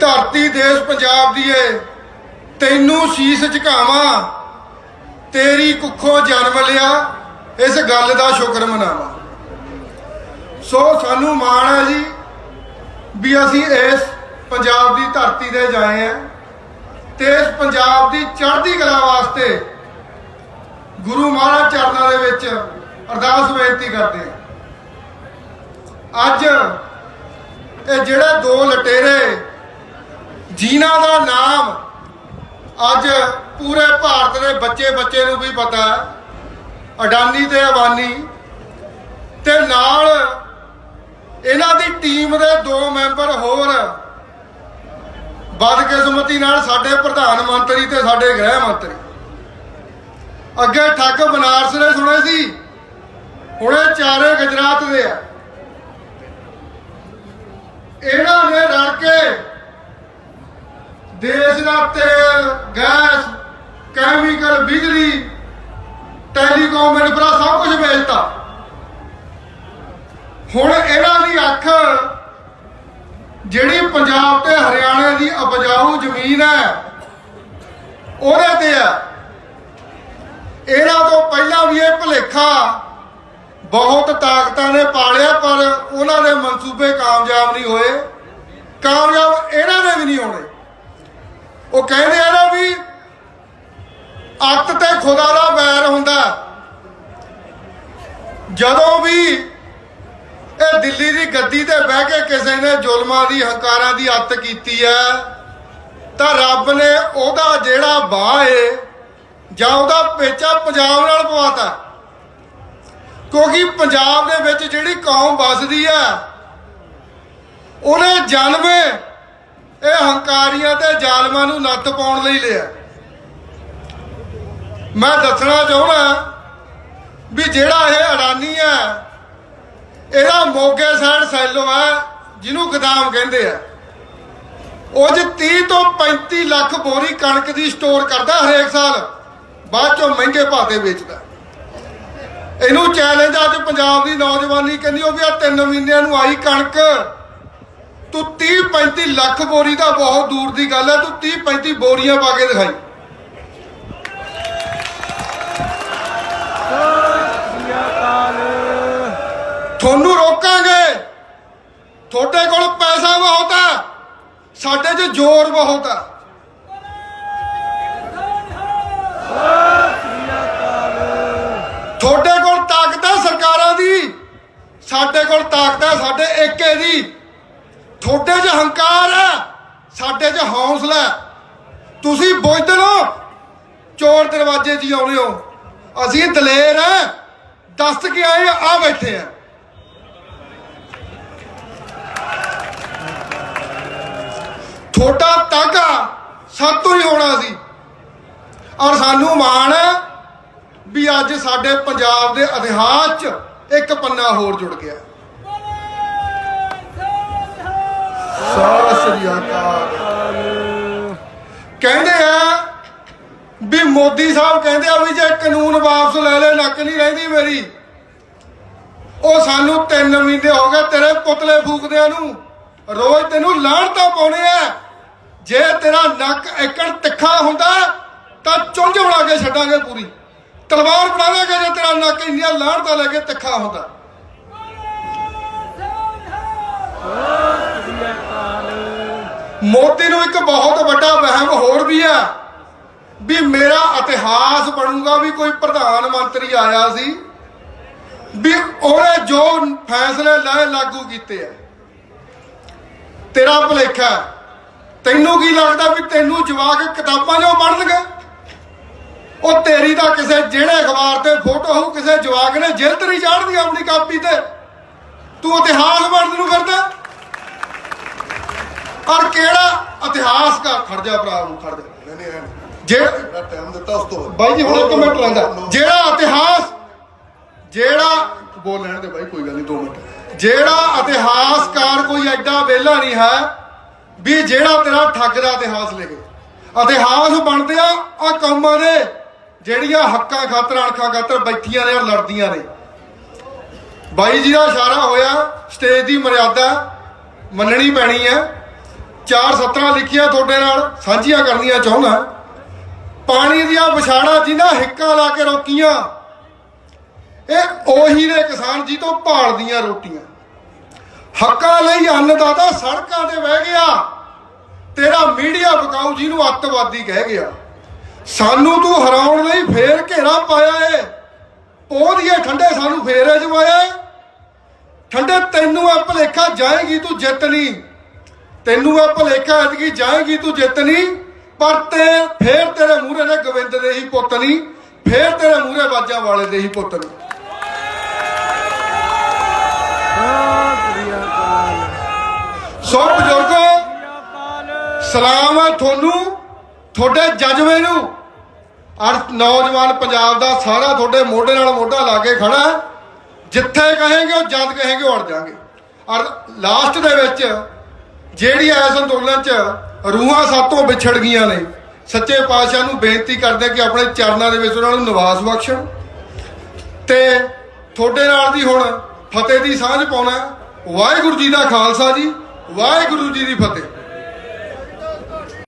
ਧਰਤੀ ਦੇਸ਼ ਪੰਜਾਬ ਦੀ ਏ। ਤੈਨੂੰ ਸੀਸ ਝੁਕਾਵਾਂ। ਤੇਰੀ ਕੁੱਖੋਂ ਜਨਮ ਲਿਆ। ਇਸ ਗੱਲ ਦਾ ਸ਼ੁਕਰ ਮਨਾਵਾਂ। ਸੋ ਸਾਨੂੰ ਮਾਣ ਹੈ ਜੀ ਵੀ ਅਸੀਂ ਇਸ ਪੰਜਾਬ ਦੀ ਧਰਤੀ ਤੇ ਜਾਏ ਆ ਤੇ ਇਸ ਪੰਜਾਬ ਦੀ ਚੜ੍ਹਦੀ ਕਲਾ ਵਾਸਤੇ ਗੁਰੂ ਮਹਾਰਾਜ ਚਰਨਾਂ ਦੇ ਵਿੱਚ ਅਰਦਾਸ ਬੇਨਤੀ ਕਰਦੇ ਆ ਅੱਜ ਇਹ ਜਿਹੜੇ ਦੋ ਲਟੇਰੇ ਜਿਨ੍ਹਾਂ ਦਾ ਨਾਮ ਅੱਜ ਪੂਰੇ ਭਾਰਤ ਦੇ ਬੱਚੇ ਬੱਚੇ ਨੂੰ ਵੀ ਪਤਾ ਹੈ। ਅਡਾਨੀ ਤੇ ਅਬਾਨੀ ਤੇ ਨਾਲ ਇਹਨਾਂ ਦੀ ਟੀਮ ਦੇ ਦੋ ਮੈਂਬਰ ਹੋਰ ਬਦਕਿਸਮਤੀ ਨਾਲ ਸਾਡੇ ਪ੍ਰਧਾਨ ਮੰਤਰੀ ਤੇ ਸਾਡੇ ਗ੍ਰਹਿ ਮੰਤਰੀ। ਅੱਗੇ ਠੱਗ ਬਨਾਰਸ ਨੇ ਸੁਣੇ ਸੀ, ਹੁਣੇ ਚਾਰੇ ਗੁਜਰਾਤ ਦੇ ਆ। ਇਹਨਾਂ ਨੇ ਰਲ ਕੇ ਦੇਸ਼ ਦਾ ਤੇਲ, ਗੈਸ ਕੈਮੀਕਲ ਬਿਜਲੀ ਟੈਲੀਕਾਮ ਇਨਫਰਾ ਸਭ ਕੁਝ ਵੇਚਤਾ। ਹੁਣ ਇਹਨਾਂ ਦੀ ਅੱਖ, ਜਿਹੜੀ ਪੰਜਾਬ ਤੇ ਹਰਿਆਣੇ ਦੀ ਉਪਜਾਊ ਜ਼ਮੀਨ ਹੈ, ਉਹਦੇ ਤੇ ਆ ਇਹਨਾਂ ਤੋਂ ਪਹਿਲਾਂ ਵੀ ਇਹ ਭੁਲੇਖਾ ਬਹੁਤ ਤਾਕਤਾਂ ਨੇ ਪਾਲਿਆ, ਪਰ ਉਹਨਾਂ ਦੇ ਮਨਸੂਬੇ ਕਾਮਯਾਬ ਨਹੀਂ ਹੋਏ। ਕਾਮਯਾਬ ਇਹਨਾਂ ਦੇ ਵੀ ਨਹੀਂ ਹੋਣੇ। ਉਹ ਕਹਿੰਦੇ ਆ ਨਾ ਵੀ ਅੱਤ ਤੇ ਖੁਦਾ ਦਾ ਵੈਰ ਹੁੰਦਾ। ਜਦੋਂ ਵੀ ਇਹ ਦਿੱਲੀ ਦੀ ਗੱਦੀ ਤੇ ਬਹਿ ਕੇ ਕਿਸੇ ਨੇ ਜ਼ੁਲਮਾਂ ਦੀ, ਹੰਕਾਰਾਂ ਦੀ ਅੱਤ ਕੀਤੀ ਹੈ, ਤਾਂ ਰੱਬ ਨੇ ਉਹਦਾ ਜਿਹੜਾ ਬਾਹ ਏ, ਜਾਂ ਉਹਦਾ ਪੇਚਾ ਪੰਜਾਬ ਨਾਲ ਪਵਾਤਾ। ਕਿਉਂਕਿ ਪੰਜਾਬ ਦੇ ਵਿੱਚ ਜਿਹੜੀ ਕੌਮ ਵੱਸਦੀ ਹੈ, ਉਹਨੇ ਜਨਮੇ ਇਹ ਹੰਕਾਰੀਆਂ ਤੇ ਜ਼ਾਲਮਾਂ ਨੂੰ ਨੱਥ ਪਾਉਣ ਲਈ ਲਿਆ। ਮੈਂ ਦੱਸਣਾ ਚਾਹੁੰਦਾ ਵੀ ਜਿਹੜਾ ਇਹ ਅਡਾਨੀ ਹੈ, ਇਹਦਾ ਮੋਗੇ ਸਾਈਡ ਸੈਲੋ ਹੈ, ਜਿਹਨੂੰ ਗਦਾਮ ਕਹਿੰਦੇ ਆ। ਉਹ ਚ 30 ਤੋਂ 35 ਲੱਖ ਬੋਰੀ ਕਣਕ ਦੀ ਸਟੋਰ ਕਰਦਾ ਹਰੇਕ ਸਾਲ, ਬਾਅਦ ਚੋਂ ਮਹਿੰਗੇ ਭਾਅ ਤੇ ਵੇਚਦਾ। ਇਹਨੂੰ ਚੈਲੰਜ ਅੱਜ ਪੰਜਾਬ ਦੀ ਨੌਜਵਾਨੀ, ਕਹਿੰਦੀ ਉਹ ਵੀ ਆ ਤਿੰਨ ਮਹੀਨਿਆਂ ਨੂੰ ਆਈ ਕਣਕ। ਤੂੰ 30 35 ਲੱਖ ਬੋਰੀ ਦਾ ਬਹੁਤ ਦੂਰ ਦੀ ਗੱਲ ਹੈ ਤੂੰ 30 35 ਬੋਰੀਆਂ ਪਾ ਕੇ ਦਿਖਾਈ। ਤੁਹਾਨੂੰ ਰੋਕਾਂਗੇ। ਤੁਹਾਡੇ ਕੋਲ ਪੈਸਾ ਬਹੁਤ ਹੈ ਸਾਡੇ 'ਚ ਜ਼ੋਰ ਬਹੁਤ ਹੈ ਤੁਹਾਡੇ ਕੋਲ ਤਾਕਤ ਹੈ ਸਰਕਾਰਾਂ ਦੀ, ਸਾਡੇ ਕੋਲ ਤਾਕਤ ਹੈ ਸਾਡੇ ਏਕੇ ਦੀ। ਤੁਹਾਡੇ 'ਚ ਹੰਕਾਰ ਹੈ, ਸਾਡੇ 'ਚ ਹੌਸਲਾ ਹੈ। ਤੁਸੀਂ ਬੁੱਝਦੇ ਹੋ ਚੋਰ ਦਰਵਾਜ਼ੇ 'ਚ ਆਉਣੇ ਹੋ। ਅਸੀਂ ਦਲੇਰ ਹੈ, ਦੱਸ ਕੇ ਆਏ ਆ ਬੈਠੇ ਆ। ਤੁਹਾਡਾ ਤਾਗਾ ਸਾਤੋਂ ਹੀ ਹੋਣਾ ਸੀ। ਔਰ ਸਾਨੂੰ ਮਾਣ ਹੈ ਵੀ ਅੱਜ ਸਾਡੇ ਪੰਜਾਬ ਦੇ ਇਤਿਹਾਸ 'ਚ ਇੱਕ ਪੰਨਾ ਹੋਰ ਜੁੜ ਗਿਆ। ਸਤਿ ਸ੍ਰੀ ਅਕਾਲ। ਕਹਿੰਦੇ ਆ ਵੀ ਮੋਦੀ ਸਾਹਿਬ ਕਹਿੰਦੇ ਆ ਵੀ ਜੇ ਕਾਨੂੰਨ ਵਾਪਸ ਲੈ ਲੈ, ਨੱਕ ਨਹੀਂ ਰਹਿੰਦੀ ਮੇਰੀ। ਉਹ ਸਾਨੂੰ 3 ਮਹੀਨੇ ਹੋ ਗਏ ਤੇਰੇ ਪੁਤਲੇ ਫੂਕਦਿਆਂ ਨੂੰ। ਰੋਜ਼ ਤੈਨੂੰ ਲਾਹਣਤਾਂ ਪਾਉਣੇ ਆ। ਜੇ ਤੇਰਾ ਨੱਕ ਏਕੜ ਤਿੱਖਾ ਹੁੰਦਾ, ਤਾਂ ਚੁੰਝ ਬਣਾ ਕੇ ਛੱਡਾਂਗੇ ਪੂਰੀ। ਤਲਵਾਰ ਬਣਾ ਲਾਂਗੇ ਜੇ ਤੇਰਾ ਨੱਕ ਇੰਨੀਆਂ ਲਾਹਣਤਾਂ ਲੈ ਕੇ ਤਿੱਖਾ ਹੁੰਦਾ। ਮੋਦੀ ਨੂੰ ਇੱਕ ਬਹੁਤ ਵੱਡਾ ਵਹਿਮ ਹੋਰ ਵੀ ਆ ਵੀ ਮੇਰਾ ਇਤਿਹਾਸ ਬਣੂਗਾ ਵੀ ਕੋਈ ਪ੍ਰਧਾਨ ਮੰਤਰੀ ਆਇਆ ਸੀ ਵੀ ਉਹਨੇ ਜੋ ਫੈਸਲੇ ਲਏ ਲਾਗੂ ਕੀਤੇ ਆ। ਤੇਰਾ ਭੁਲੇਖਾ ਤੈਨੂੰ ਕੀ ਲੱਗਦਾ ਵੀ ਤੈਨੂੰ ਜਵਾਕ ਕਿਤਾਬਾਂ 'ਚੋਂ ਪੜ੍ਹਨਗੇ? ਉਹ ਤੇਰੀ ਤਾਂ ਕਿਸੇ ਜਿਹੜੇ ਅਖਬਾਰ ਤੇ ਫੋਟੋ ਹੋਊ, ਕਿਸੇ ਜਵਾਕ ਨੇ ਜਿਲਦ ਨਹੀਂ ਚਾੜਦੀ ਆਪਣੀ ਕਾਪੀ ਤੇ। ਤੂੰ ਇਤਿਹਾਸ ਬਣਨ ਨੂੰ ਕਰਦਾ ਔਰ ਕਿਹੜਾ ਇਤਿਹਾਸ ਦਾ? ਖੜ ਜਾ ਭਰਾ ਨੂੰ ਖੜ ਜਾ। ਨਹੀਂ ਨਹੀਂ। ਜਿਹੜਾ ਜਿਹੜਾ ਟਾਈਮ ਦਿੱਤਾ ਉਸ ਤੋਂ। ਬਾਈ ਜੀ ਹੁਣ ਇੱਕ ਮਿੰਟ ਲੈਂਦਾ ਜਿਹੜਾ ਇਤਿਹਾਸ ਜਿਹੜਾ ਬੋਲ ਲੈਣ ਦੇ ਬਾਈ ਕੋਈ ਗੱਲ ਨਹੀਂ 2 ਮਿੰਟ। ਜਿਹੜਾ ਇਤਿਹਾਸਕਾਰ ਕੋਈ ਐਡਾ ਵਿਹਲਾ ਨਹੀਂ ਹੈ ਵੀ ਜਿਹੜਾ ਤੇਰਾ ਠੱਗ ਦਾ ਇਤਿਹਾਸ ਲਿਖੇ ਇਤਿਹਾਸ ਬਣਦੇ ਆ ਆ ਕੌਮਾਂ ਦੇ ਜਿਹੜੀਆਂ ਹੱਕਾਂ ਖਾਤਰ ਅਣਖਾਂ ਖਾਤਰ ਬੈਠੀਆਂ ਨੇ ਔਰ ਲੜਦੀਆਂ ਨੇ। ਬਾਈ ਜੀ ਦਾ ਇਸ਼ਾਰਾ ਹੋਇਆ ਸਟੇਜ ਦੀ ਮਰਿਆਦਾ ਮੰਨਣੀ ਪੈਣੀ ਹੈ। ਚਾਰ ਸਤਰਾਂ ਲਿਖੀਆਂ ਤੁਹਾਡੇ ਨਾਲ, ਸਾਂਝੀਆਂ ਕਰਨੀਆਂ ਚਾਹੁੰਦਾ। ਪਾਣੀ ਦੀਆਂ ਵਿਛਾੜਾਂ ਜਿਨ੍ਹਾਂ ਹਿੱਕਾਂ ਲਾ ਕੇ ਰੋਕੀਆਂ, ਇਹ ਉਹੀ ਨੇ ਕਿਸਾਨ ਜੀ ਤੋਂ ਭਾਲਦੀਆਂ ਰੋਟੀਆਂ। ਹੱਕਾਂ ਲਈ ਅੰਨਦਾਤਾ ਸੜਕਾਂ ਤੇ ਬਹਿ ਗਿਆ। ਤੇਰਾ ਮੀਡੀਆ ਬਕਾਊ ਜੀ ਨੂੰ ਅੱਤਵਾਦੀ ਕਹਿ ਗਿਆ। ਸਾਨੂੰ ਤੂੰ ਹਰਾਉਣ ਲਈ ਫੇਰ ਘੇਰਾ ਪਾਇਆ ਏ। ਉਹਦੀਆਂ ਠੰਡੇ ਸਾਨੂੰ ਫੇਰ ਜਵਾਇਆ ਏ। ਠੰਡੇ ਤੈਨੂੰ ਆ ਭਲੇਖਾ ਜਾਏਗੀ, ਤੂੰ ਜਿੱਤਣੀ ਤੈਨੂੰ ਆ ਭਲੇਖਾ ਐਤਕੀ ਜਾਏਗੀ, ਤੂੰ ਜਿੱਤਣੀ ਪਰ ਤੇ ਫੇਰ ਤੇਰੇ ਮੂਹਰੇ ਨੇ ਗੋਬਿੰਦ ਦੇ ਹੀ ਪੁੱਤ ਨਹੀਂ, ਫੇਰ ਤੇਰੇ ਮੂਹਰੇ ਬਾਜਾਂ ਵਾਲੇ ਦੇ ਹੀ ਪੁੱਤ ਨਹੀਂ। ਸੋ ਬਜ਼ੁਰਗੋ, ਸਲਾਮ ਹੈ ਤੁਹਾਨੂੰ, ਤੁਹਾਡੇ ਜਜ਼ਬੇ ਨੂੰ। ਔਰ ਨੌਜਵਾਨ ਪੰਜਾਬ ਦਾ ਸਾਰਾ ਤੁਹਾਡੇ ਮੋਢੇ ਨਾਲ ਮੋਢਾ ਲਾ ਕੇ ਖੜਾ ਜਿੱਥੇ ਕਹੇਗੇ ਉਹ ਜਦ ਕਹੇਗੇ ਉਹ ਅੜ ਔਰ ਲਾਸਟ ਦੇ ਵਿੱਚ ਜਿਹੜੀ ਇਸ ਅੰਦੋਲਨ ਚ ਰੂਹਾਂ ਸਾਤੋਂ ਵਿਛੜ ਗਈਆਂ ਨੇ, ਸੱਚੇ ਪਾਤਸ਼ਾਹ ਨੂੰ ਬੇਨਤੀ ਕਰਦੇ ਕਿ ਆਪਣੇ ਚਰਨਾਂ ਦੇ ਵਿੱਚ ਉਹਨਾਂ ਨੂੰ ਨਿਵਾਸ ਬਖਸ਼ਣ। ਤੇ ਤੁਹਾਡੇ ਨਾਲ ਦੀ ਹੁਣ ਫਤਿਹ ਦੀ ਸਾਂਝ ਪਾਉਣਾ ਵਾਹਿਗੁਰੂ ਜੀ ਦਾ ਖਾਲਸਾ ਜੀ, ਵਾਹਿਗੁਰੂ ਜੀ ਦੀ ਫਤਿਹ।